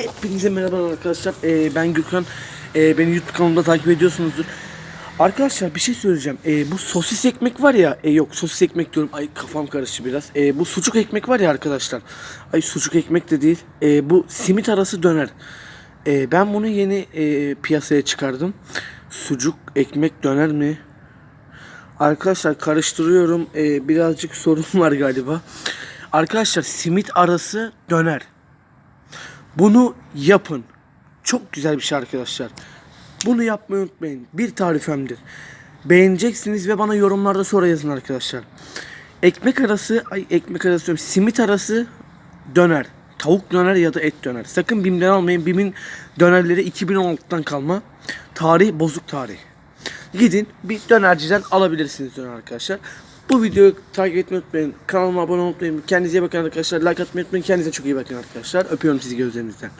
Hepinize merhaba arkadaşlar. Ee, ben Gürkan. Ee, beni YouTube kanalımda takip ediyorsunuzdur. Arkadaşlar bir şey söyleyeceğim. Ee, bu sosis ekmek var ya. e, yok sosis ekmek diyorum. Ay kafam karıştı biraz. Ee, bu sucuk ekmek var ya arkadaşlar. Ay sucuk ekmek de değil. Ee, bu simit arası döner. Ee, ben bunu yeni e, piyasaya çıkardım. Sucuk ekmek döner mi? Arkadaşlar karıştırıyorum. Ee, birazcık sorun var galiba. Arkadaşlar simit arası döner. Bunu yapın. Çok güzel bir şey arkadaşlar. Bunu yapmayı unutmayın. Bir tarifemdir. Beğeneceksiniz ve bana yorumlarda sonra yazın arkadaşlar. Ekmek arası, ay ekmek arası diyorum, simit arası döner. Tavuk döner ya da et döner. Sakın BİM'den almayın. BİM'in dönerleri 2016'dan kalma. Tarih bozuk tarih. Gidin bir dönerciden alabilirsiniz döner arkadaşlar. Bu videoyu takip etmeyi unutmayın. Kanalıma abone olmayı unutmayın. Kendinize iyi bakın arkadaşlar. Like atmayı unutmayın. Kendinize çok iyi bakın arkadaşlar. Öpüyorum sizi gözlerinizden.